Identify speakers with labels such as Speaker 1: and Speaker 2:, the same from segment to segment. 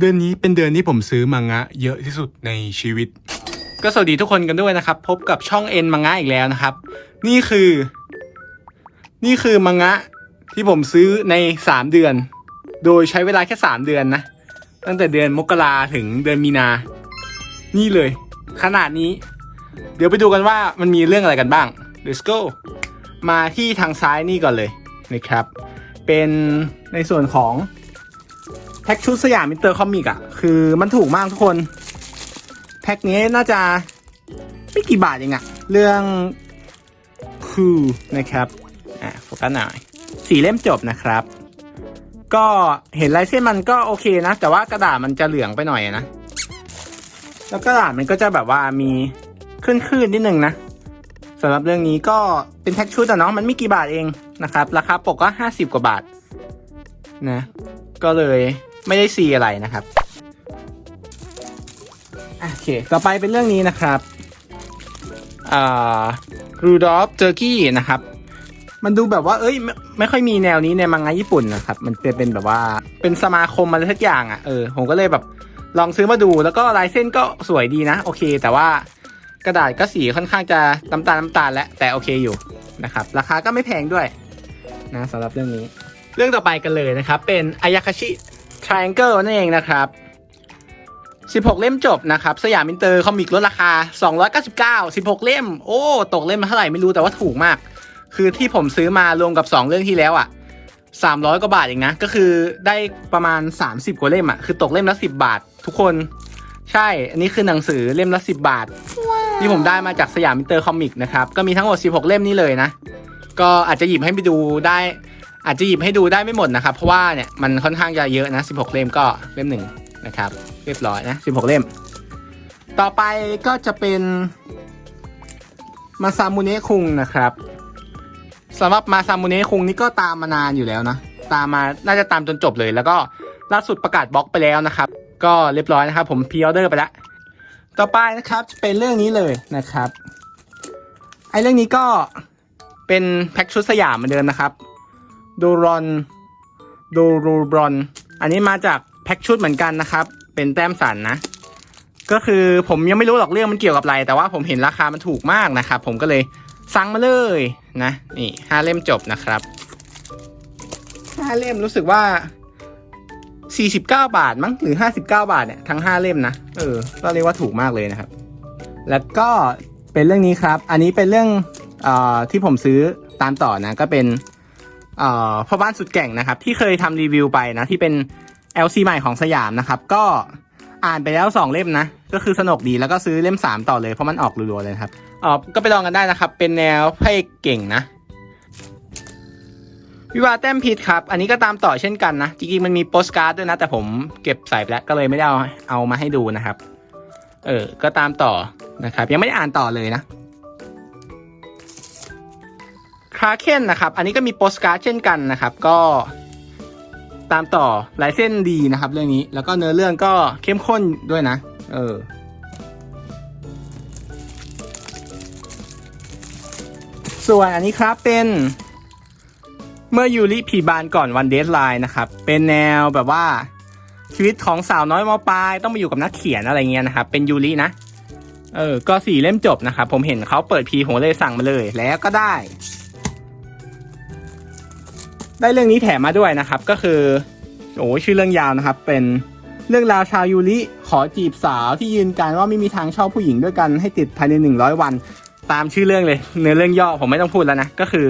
Speaker 1: เดือนนี้เป็นเดือนที่ผมซื้อมังงะเยอะที่สุดในชีวิต ก็สวัสดีทุกคนกันด้วยนะครับ พบกับช่องเอ็นมังงะอีกแล้วนะครับ นี่คือ นี่คือมังงะที่ผมซื้อในสามเดือน โดยใช้เวลาแค่สามเดือนนะ ตั้งแต่เดือนมกราถึงเดือนมีนา นี่เลย ขนาดนี้ เดี๋ยวไปดูกันว่ามันมีเรื่องอะไรกันบ้าง let's go มาที่ทางซ้ายนี่ก่อนเลยนะครับ เป็นในส่วนของ พ็กชุดสยามมิเตอร์คอมิกอะคือมันถูกมากทุกคน แพ็กนี้น่าจะไม่กี่บาทเองอะเรื่องคือนะครับ อะโฟกัสหน่อยสี่เล่มจบนะครับ ก็เห็นลายเส้นมันก็โอเคนะ แต่ว่ากระดาษมันจะเหลืองไปหน่อยนะ แล้วกระดาษมันก็จะแบบว่ามีขึ้นๆนนิดนึงนะสำหรับเรื่องนี้ก็เป็นแพ็กชุดอะเนาะมันไม่กี่บาทเองนะครับ ราคาปกก็ห้าสิบกว่าบาทนะ ก็เลย ไม่ได้ซีอะไรนะครับโอเค ต่อไปเป็นเรื่องนี้นะครับอ่ารูดอฟเจอร์กี้นะครับ มันดูแบบว่า เอ้ยไม่ไม่ค่อยมีแนวนี้ในมังงะญี่ปุ่นนะครับ มันเป็นเป็นแบบว่าเป็นสมาคมอะไรสักอย่างอะ่ะเออผมก็เลยแบบลองซื้อมาดูแล้วก็ลายเส้นก็สวยดีนะ โอเค แต่ว่ากระดาษก็สีค่อนข้างจะน้ำตาลน้ำตาลแล้วแต่โอเคอยู่นะครับ ราคาก็ไม่แพงด้วยนะสำหรับเรื่องนี้ เรื่องต่อไปกันเลยนะครับ เป็นอายาคาชิ Triangle นั่นเองนะครับ 16 เล่มจบนะครับ สยามอินเตอร์คอมิกลดราคา 299 16 เล่ม โอ้ ตกเล่มเท่าไหร่ไม่รู้แต่ว่าถูกมาก คือที่ผมซื้อมารวมกับ 2 เรื่องที่แล้วอะ่ะ 300 กว่าบาทเองนะ ก็คือได้ประมาณ 30 กว่าเล่มอะ่ะ คือตกเล่มละ 10 บาท ทุกคน ใช่ อันนี้คือหนังสือเล่มละ 10 บาท ที่ผมได้มาจากสยามอินเตอร์คอมิกนะครับ ก็มีทั้งหมด 16 เล่มนี้เลยนะ ก็อาจจะหยิบให้ไปดูได้ อาจจะหยิบให้ดูได้ไม่หมดนะครับ เพราะว่าเนี่ยมันค่อนข้างจะเยอะนะ 16 เล่มก็เล่มหนึ่งนะครับ เรียบร้อยนะ 16 เล่ม ต่อไปก็จะเป็นมาซามุเนะคุงนะครับสำหรับมาซามุเนะคุงนี่ก็ตามมานานอยู่แล้วนะ ตามมาน่าจะตามจนจบเลย แล้วก็ล่าสุดประกาศบล็อกไปแล้วนะครับ ก็เรียบร้อยนะครับ ผมพรีออเดอร์ไปแล้วต่อไปนะครับจะเป็นเรื่องนี้เลยนะครับไอเรื่องนี้ก็เป็นแพ็กชุดสยามเหมือนเดิมนะครับ ดูรอนโดรูบรอน อันนี้มาจากแพ็กชุดเหมือนกันนะครับ เป็นแต้มสันนะ ก็คือผมยังไม่รู้หรอกเรื่องมันเกี่ยวกับอะไร แต่ว่าผมเห็นราคามันถูกมากนะครับ ผมก็เลยสั่งมาเลยนะ นี่ห้าเล่มจบนะครับห้าเล่มรู้สึกว่า49บเก้าบาทมั้งหรือ59บเก้าบาทเนี่ยทั้ง5เล่มนะเออก็เรียกว่าถูกมากเลยนะครับ แล้วก็เป็นเรื่องนี้ครับ อันนี้เป็นเรื่องออที่ผมซื้อตามต่อนะ ก็เป็น เอ่อพ่อบ้านสุดแก่งนะครับ ที่เคยทำรีวิวไปนะ ที่เป็น LC ใหม่ของสยามนะครับ ก็อ่านไปแล้ว 2 เล่มนะ ก็คือสนุกดีแล้วก็ซื้อเล่ม 3 ต่อเลยเพราะมันออกรัวๆเลยครับอ๋อก็ไปลองกันได้นะครับ เป็นแนวพระเกเก่งนะ วิวาแต้มพิษครับ อันนี้ก็ตามต่อเช่นกันนะ จริงๆมันมีโปสการ์ดด้วยนะ แต่ผมเก็บใส่ไปแล้วก็เลยไม่ได้เอาเอามาให้ดูนะครับ เออ ก็ตามต่อนะครับ ยังไม่ได้อ่านต่อเลยนะ คราเคนนะครับ อันนี้ก็มีโปสการ์ดเช่นกันนะครับ ก็ตามต่อหลายเส้นดีนะครับ เรื่องนี้แล้วก็เนื้อเรื่องก็เข้มข้นด้วยนะ เออ ส่วนอันนี้ครับเป็นเมื่อยูริผีบานก่อนวันเดทไลน์นะครับ เป็นแนวแบบว่าชีวิตของสาวน้อยมปลายต้องมาอยู่กับนักเขียนอะไรเงี้ยนะครับ เป็นยูรินะ เออ ก็สี่เล่มจบนะครับ ผมเห็นเขาเปิดพีผมเลยสั่งมาเลยแล้วก็ได้ ได้เรื่องนี้แถมมาด้วยนะครับ ก็คือโอ้ชื่อเรื่องยาวนะครับ เป็นเรื่องราวชาวยูริขอจีบสาวที่ยืนการว่าไม่มีทางชอบผู้หญิงด้วยกันให้ติดภายในหนึ่งร้อยวัน ตามชื่อเรื่องเลยเนื้อเรื่องย่อผมไม่ต้องพูดแล้วนะก็คือ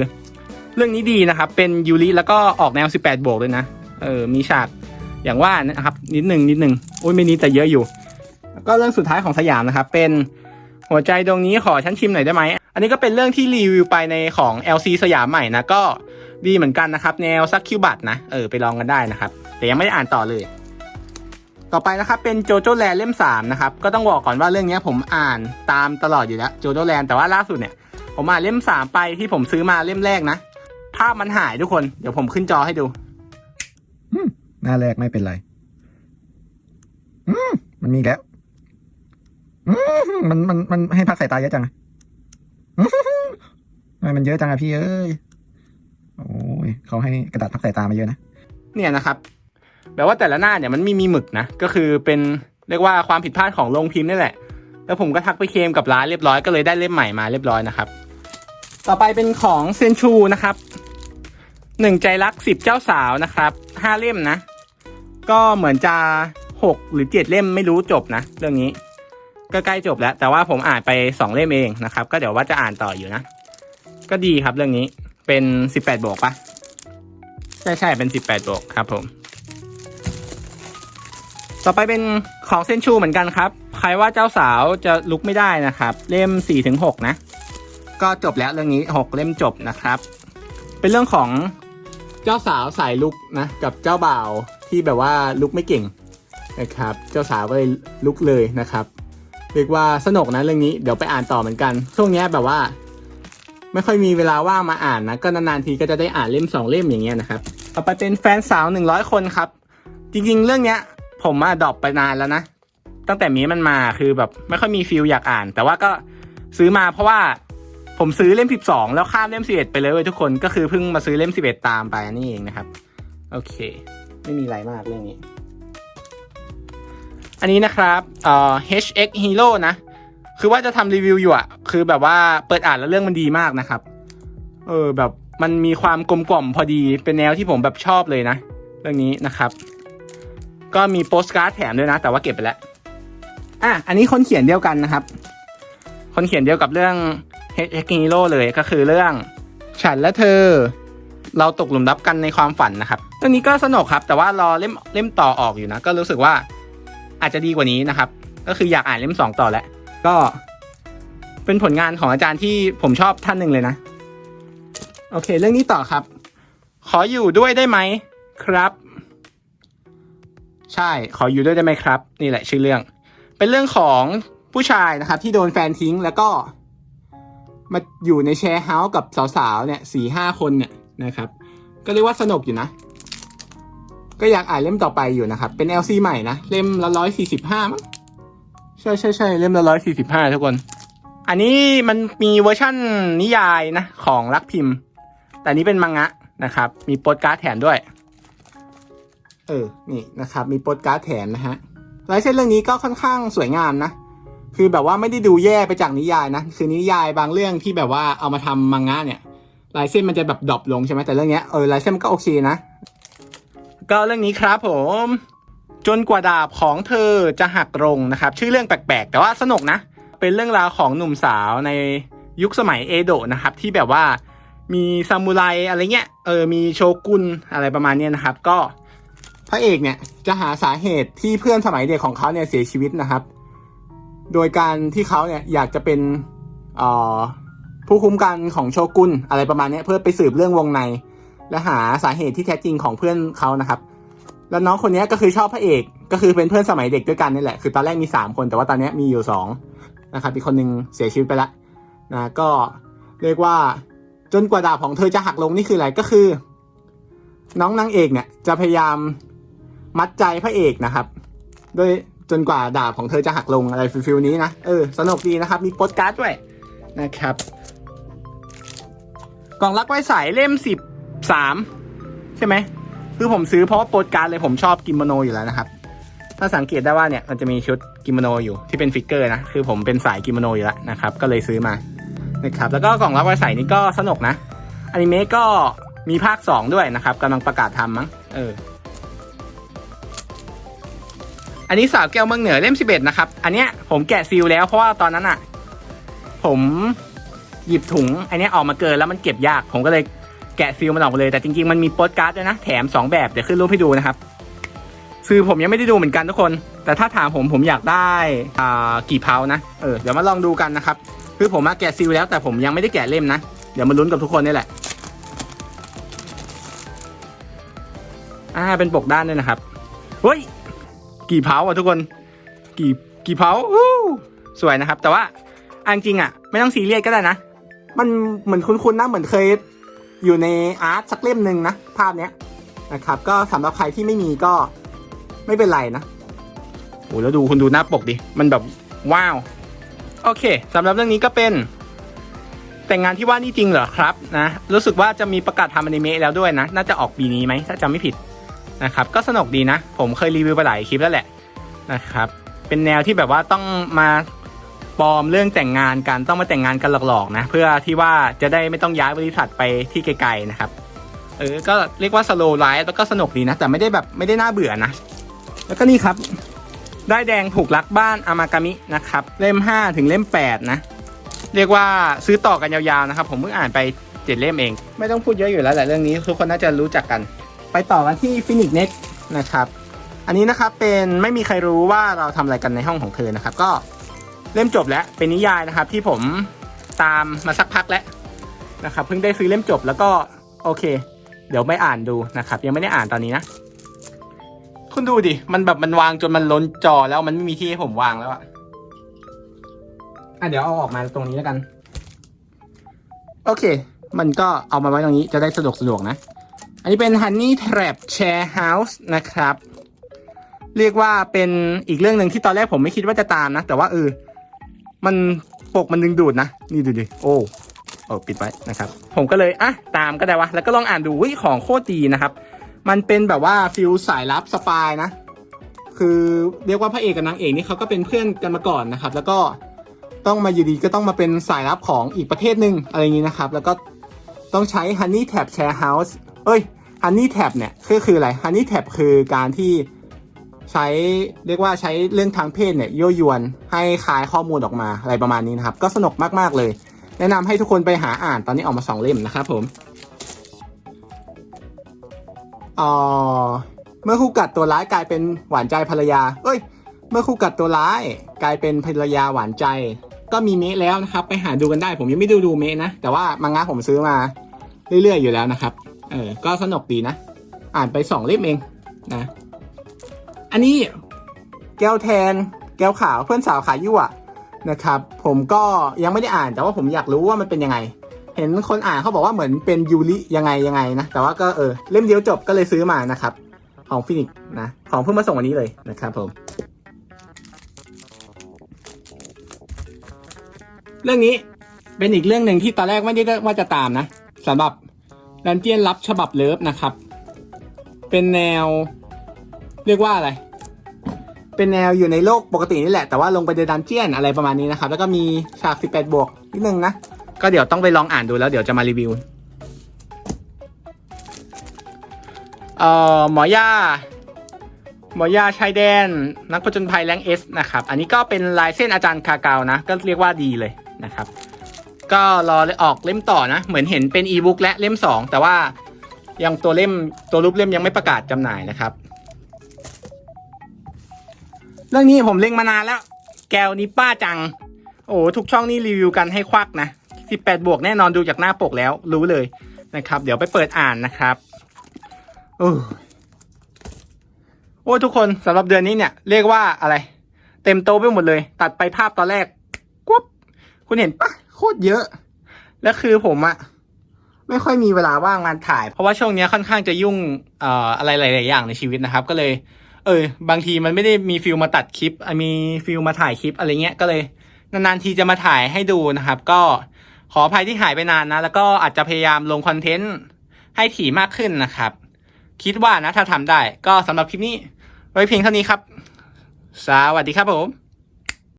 Speaker 1: เรื่องนี้ดีนะครับ เป็นยูริแล้วก็ออกแนว 18 บวกด้วยนะเออมีฉากอย่างว่านะครับ นิดหนึ่งนิดหนึ่งโอ้ยไม่นิดแต่เยอะอยู่แล้วก็เรื่องสุดท้ายของสยามนะครับ เป็นหัวใจดวงนี้ขอฉันชิมหน่อยได้ไหม อันนี้ก็เป็นเรื่องที่รีวิวไปในของ LC สยามใหม่นะ ก็ ดีเหมือนกันนะครับ แนวซักคิวบัตนะ เออ ไปลองกันได้นะครับ แต่ยังไม่ได้อ่านต่อเลย ต่อไปนะครับ เป็นโจโจแลนเล่ม3นะครับ ก็ต้องบอกก่อนว่าเรื่องนี้ผมอ่านตามตลอดอยู่แล้วโจโจแลนแต่ว่าล่าสุดเนี่ย ผมอ่านเล่ม 3 ไปที่ผมซื้อมาเล่มแรกนะ ภาพมันหายทุกคน เดี๋ยวผมขึ้นจอให้ดู
Speaker 2: หน้าแรกไม่เป็นไรอืมมันมีแล้วอืมมันมันมันให้พักสายตาเยอะจังอะอื้อหือทำไมมันเยอะจังอะพี่เอ้ย โอ้ยเขาให้กระดาษพักสายตามาเยอะนะ
Speaker 1: เนี่ยนะครับ แบบว่าแต่ละหน้าเนี่ยมันม่มีหมึกนะ ก็คือเป็นเรียกว่าความผิดพลาดของโรงพิมพ์นี่แหละ แล้วผมก็ทักไปเคลมกับร้านเรียบร้อยก็เลยได้เล่มใหม่มาเรียบร้อยนะครับ ต่อไปเป็นของเซนชูนะครับหนึ่งใจรักสิบเจ้าสาวนะครับห้าเล่มนะ ก็เหมือนจะหกหรือเจ็ดเล่มไม่รู้จบนะ เรื่องนี้ก็ใกล้จบแล้ว แต่ว่าผมอ่านไปสองเล่มเองนะครับ ก็เดี๋ยวว่าจะอ่านต่ออยู่นะ ก็ดีครับเรื่องนี้ เป็นสิบแปดบวกปะใช่ใช่เป็นสิบแปดบวกครับผม ต่อไปเป็นของเซนชูเหมือนกันครับ ใครว่าเจ้าสาวจะลุกไม่ได้นะครับ เล่มสี่ถึงหกนะ ก็จบแล้วเรื่องนี้หกเล่มจบนะครับ เป็นเรื่องของเจ้าสาวสายลุกนะ กับเจ้าบ่าวที่แบบว่าลุกไม่เก่งนะครับ เจ้าสาวก็เลยลุกเลยนะครับเรียกว่าสนุกนะเรื่องนี้เดี๋ยวไปอ่านต่อเหมือนกัน ช่วงนี้แบบว่า ไม่ค่อยมีเวลาว่างมาอ่านนะ ก็นานๆทีก็จะได้อ่านเล่มสองเล่มอย่างเงี้ยนะครับต่อไปเป็นแฟนสาวหนึ่งร้อยคนครับ จริงๆ เรื่องเนี้ย ผมมาดรอปไปนานแล้วนะ ตั้งแต่มีมันมาคือแบบไม่ค่อยมีฟิลอยากอ่าน แต่ว่าก็ซื้อมาเพราะว่าผมซื้อเล่มสิบสองแล้วข้ามเล่มสิบเอ็ดไปเลยเว้ยทุกคนก็คือเพิ่งมาซื้อเล่มสิบเอ็ดตามไปนี่เองนะครับ โอเค ไม่มีอะไรมากเรื่องนี้ อันนี้นะครับเอ่อ HX Hero นะ คือว่าจะทำรีวิวอยู่อะคือแบบว่าเปิดอ่านแล้วเรื่องมันดีมากนะครับ เออแบบมันมีความกลมกล่อมพอดีเป็นแนวที่ผมแบบชอบเลยนะ เรื่องนี้นะครับ ก็มีโปสการ์ดแถมด้วยนะ แต่ว่าเก็บไปแล้วอะอันนี้คนเขียนเดียวกันนะครับ คนเขียนเดียวกับเรื่อง h h Hero เลยก็คือเรื่อง ฉันและเธอ เราตกหลุมรักกันในความฝันนะครับเรื่องนี้ก็สนุกครับ แต่ว่ารอเล่มเล่มต่อออกอยู่นะ ก็รู้สึกว่าอาจจะดีกว่านี้นะครับ ก็คืออยากอ่านเล่มสองต่อแล้ว ก็เป็นผลงานของอาจารย์ที่ผมชอบท่านหนึ่งเลยนะ โอเค เรื่องนี้ต่อครับ ขออยู่ด้วยได้ไหมครับ ใช่ขออยู่ด้วยได้ไหมครับ นี่แหละชื่อเรื่อง เป็นเรื่องของผู้ชายนะครับ ที่โดนแฟนทิ้งแล้วก็ มาอยู่ในแชร์เฮาส์กับสาวๆเนี่ยสี่ห้าคนเนี่ยนะครับ ก็เรียกว่าสนุกอยู่นะ ก็อยากอ่านเล่มต่อไปอยู่นะครับ เป็น LC ใหม่นะ เล่มละร้อยสี่สิบห้ามั้ง ใช่ใช่ใช่เล่มละร้อยสี่สิบห้าทุกคน อันนี้มันมีเวอร์ชั่นนิยายนะ ของรักพิมพ์ แต่อันนี้เป็นมังงะนะครับ มีโปสการ์ดแถมด้วย เออ นี่นะครับ มีโปสการ์ดแถมนะฮะลายเส้นเรื่องนี้ก็ค่อนข้างสวยงามนะ คือแบบว่าไม่ได้ดูแย่ไปจากนิยายนะ คือนิยายบางเรื่องที่แบบว่าเอามาทำมังงะเนี่ย ลายเส้นมันจะแบบดรอปลงใช่ไหมแต่เรื่องเนี้ยเออลายเส้นมันก็โอเคนะ ก็เรื่องนี้ครับผม จนกว่าดาบของเธอจะหักลงนะครับ ชื่อเรื่องแปลกๆ แต่ว่าสนุกนะ เป็นเรื่องราวของหนุ่มสาวในยุคสมัยเอโดะนะครับ ที่แบบว่ามีซามูไรอะไรเงี้ยเออมีโชกุนอะไรประมาณนี้นะครับ ก็พระเอกเนี่ยจะหาสาเหตุที่เพื่อนสมัยเด็กของเขาเนี่ยเสียชีวิตนะครับ โดยการที่เขาเนี่ยอยากจะเป็นออผู้คุ้มกันของโชกุนอะไรประมาณนี้เพื่อไปสืบเรื่องวงใน และหาสาเหตุที่แท้จริงของเพื่อนเขานะครับ แล้วน้องคนนี้ก็คือชอบพระเอกก็คือเป็นเพื่อนสมัยเด็กด้วยกันนี่แหละคือตอนแรกมีสามคนแต่ว่าตอนนี้มีอยู่สองนะครับอีกคนหนึ่งเสียชีวิตไปและนะก็เรียกว่าจนกว่าดาบของเธอจะหักลงนี่คืออะไรก็คือ น้องนางเอกเนี่ยจะพยายามมัดใจพระเอกนะครับโดยจนกว่าดาบของเธอจะหักลงอะไรฟิลนี้นะเออสนุกดีนะครับมีโปสการ์ดด้วยนะครับ กล่องรักไว้ใสเล่มสิบสามใช่ไหม คือผมซื้อเพราะว่าโปสการ์ดเลยผมชอบกิโมโนอยู่แล้วนะครับ ถ้าสังเกตได้ว่าเนี่ยมันจะมีชุดกิโมโนอยู่ที่เป็นฟิกเกอร์นะคือผมเป็นสายกิโมโนอยู่แล้วนะครับก็เลยซื้อมานะครับแล้วก็กล่องรับไว้ใส่นี่ก็สนุกนะอนิเมะก็มีภาคสองด้วยนะครับกำลังประกาศทำมั้งเอออันนี้สาวแก้วเมืองเหนือเล่มสิบเอ็ดนะครับ อันเนี้ยผมแกะซีลแล้วเพราะว่าตอนนั้นอะ ผมหยิบถุงอันเนี้ยออกมาเกินแล้วมันเก็บยาก ผมก็เลย แกะซีลมันออกเลย แต่จริงๆมันมีโปสการ์ดด้วยนะ แถมสองแบบ เดี๋ยวขึ้นรูปให้ดูนะครับ คือผมยังไม่ได้ดูเหมือนกันทุกคน แต่ถ้าถามผมผมอยากได้อ่ากี่เพานะ เออ เดี๋ยวมาลองดูกันนะครับ คือผมมาแกะซีลแล้วแต่ผมยังไม่ได้แกะเล่มนะ เดี๋ยวมาลุ้นกับทุกคนนี่แหละ อ่า เป็นปกด้านด้วยนะครับ เฮ้ย กี่เผาอะทุกคน กี่กี่เผาอู้สวยนะครับ แต่ว่าอันจริงอะ ไม่ต้องซีเรียสก็ได้นะ มันเหมือนคุ้นๆนะ เหมือนเคย อยู่ในอาร์ตสักเล่มหนึ่งนะ ภาพเนี้ยนะครับ ก็สำหรับใครที่ไม่มีก็ไม่เป็นไรนะโอ้แล้วดูคุณดูหน้าปกดิ มันแบบว้าว โอเคสำหรับเรื่องนี้ก็เป็น แต่งงานที่ว่านี่จริงเหรอครับนะ รู้สึกว่าจะมีประกาศทำอนิเมะแล้วด้วยนะ น่าจะออกปีนี้ไหมถ้าจำไม่ผิดนะครับ ก็สนุกดีนะ ผมเคยรีวิวไปหลายคลิปแล้วแหละนะครับ เป็นแนวที่แบบว่าต้องมา ปลอมเรื่องแต่งงานกันต้องมาแต่งงานกันหลอกๆนะเพื่อที่ว่าจะได้ไม่ต้องย้ายบริษัทไปที่ไกลๆนะครับเออก็เรียกว่าสโลว์ไลฟ์แล้วก็สนุกดีนะ แต่ไม่ได้แบบไม่ได้น่าเบื่อนะ แล้วก็นี่ครับ ได้แดงถูกลักบ้านอามากามินะครับ เล่ม 5 ถึงเล่ม 8 นะ เรียกว่าซื้อต่อกันยาวๆนะครับ ผมเพิ่งอ่านไปเจ็ดเล่มเอง ไม่ต้องพูดเยอะอยู่แล้วแหละเรื่องนี้ ทุกคนน่าจะรู้จักกัน ไปต่อกันที่ฟินิกเน็ตนะครับ อันนี้นะครับเป็นไม่มีใครรู้ว่าเราทำอะไรกันในห้องของเธอนะครับ ก็ เล่มจบแล้วเป็นนิยายนะครับ ที่ผมตามมาสักพักแล้วนะครับ เพิ่งได้ซื้อเล่มจบแล้วก็โอเค เดี๋ยวไม่อ่านดูนะครับ ยังไม่ได้อ่านตอนนี้นะคุณดูดิมันแบบมันวางจนมันล้นจอแล้วมันไม่มีที่ให้ผมวางแล้วอะอะเดี๋ยวเอาออกมาตรงนี้แล้วกัน โอเค มันก็เอามาไว้ตรงนี้จะได้สะดวกสะดวกนะ อันนี้เป็น Honey Trap Share House นะครับ เรียกว่าเป็นอีกเรื่องหนึ่งที่ตอนแรกผมไม่คิดว่าจะตามนะ แต่ว่าเออ มันปกมันดึงดูดนะ นี่ดูดิ โอ้โอ้ปิดไว้นะครับ ผมก็เลยอะตามก็ได้วะ แล้วก็ลองอ่านดูวิของโคตรดีนะครับ มันเป็นแบบว่าฟิลสายลับสปายนะ คือเรียกว่าพระเอกกับนางเอกนี่เขาก็เป็นเพื่อนกันมาก่อนนะครับ แล้วก็ต้องมาอยู่ดีก็ต้องมาเป็นสายลับของอีกประเทศหนึ่งอะไรอย่างนี้นะครับ แล้วก็ต้องใช้ Honey Tap Share House เอ้ย Honey Tap เนี่ยคือคืออะไร Honey Tap คือการที่ ใช้เรียกว่าใช้เรื่องทางเพศเนี่ยยั่วยวนให้คลายข้อมูลออกมาอะไรประมาณนี้นะครับ ก็สนุกมากๆเลย แนะนำให้ทุกคนไปหาอ่านตอนนี้ออกมาสองเล่มนะครับผมออเมื่อคู่กัดตัวร้ายกลายเป็นหวานใจภรรยา เอ้ย เมื่อคู่กัดตัวร้ายกลายเป็นภรรยาหวานใจ ก็มีเมะแล้วนะครับ ไปหาดูกันได้ ผมยังไม่ดูดูเมะนะ แต่ว่ามังงะผมซื้อมาเรื่อยๆอยู่แล้วนะครับ เออ ก็สนุกดีนะ อ่านไปสองเล่มเองนะ อันนี้แก้วแทนแก้วขาวเพื่อนสาวขายั่วนะครับ ผมก็ยังไม่ได้อ่านแต่ว่าผมอยากรู้ว่ามันเป็นยังไง เห็นคนอ่านเขาบอกว่าเหมือนเป็นยูริยังไงยังไงนะ แต่ว่าก็เออเล่มเดียวจบก็เลยซื้อมานะครับ ของฟินิกส์นะ ของเพิ่งมาส่งวันนี้เลยนะครับผม เรื่องนี้เป็นอีกเรื่องหนึ่งที่ตอนแรกไม่ได้ว่าจะตามนะสำหรับดันเจียนรับฉบับเลิฟนะครับ เป็นแนว เรียกว่าอะไร เป็นแนวอยู่ในโลกปกตินี่แหละ แต่ว่าลงไปในดันเจียนอะไรประมาณนี้นะครับ แล้วก็มีฉาก 18 บวกนิดนึงนะ ก็เดี๋ยวต้องไปลองอ่านดูแล้วเดี๋ยวจะมารีวิว เอ่อ หมอย่า หมอย่าชายแดน นักผจญภัยแรงเอสนะครับ อันนี้ก็เป็นลายเส้นอาจารย์คาเกานะ ก็เรียกว่าดีเลยนะครับ ก็รอออกเล่มต่อนะ เหมือนเห็นเป็นอีบุ๊กและเล่มสองแต่ว่ายังตัวเล่มตัวรูปเล่มยังไม่ประกาศจำหน่ายนะครับ เรื่องนี้ผมเล็งมานานแล้ว แกวนี้ป้าจัง โอ้ทุกช่องนี่รีวิวกันให้ควักนะ 18 บวกแน่นอนดูจากหน้าปกแล้ว รู้เลยนะครับ เดี๋ยวไปเปิดอ่านนะครับโอ้โอ้ทุกคนสำหรับเดือนนี้เนี่ย เรียกว่าอะไร เต็มโตไปหมดเลย ตัดไปภาพตอนแรกกุ๊บคุณเห็นปะโคตรเยอะ แล้วคือผมอะไม่ค่อยมีเวลาว่างมานถ่าย เพราะว่าช่วงนี้ค่อนข้างจะยุ่งอออะไรหลาย ๆ อย่างในชีวิตนะครับ ก็เลย ออ บางทีมันไม่ได้มีฟิลมาตัดคลิป มีฟิลมาถ่ายคลิปอะไรเงี้ยก็เลยนานๆทีจะมาถ่ายให้ดูนะครับ ก็ขออภัยที่หายไปนานนะ แล้วก็อาจจะพยายามลงคอนเทนต์ให้ถี่มากขึ้นนะครับ คิดว่านะถ้าทำได้ ก็สำหรับคลิปนี้ ไว้เพียงเท่านี้ครับ สวัสดีครับผม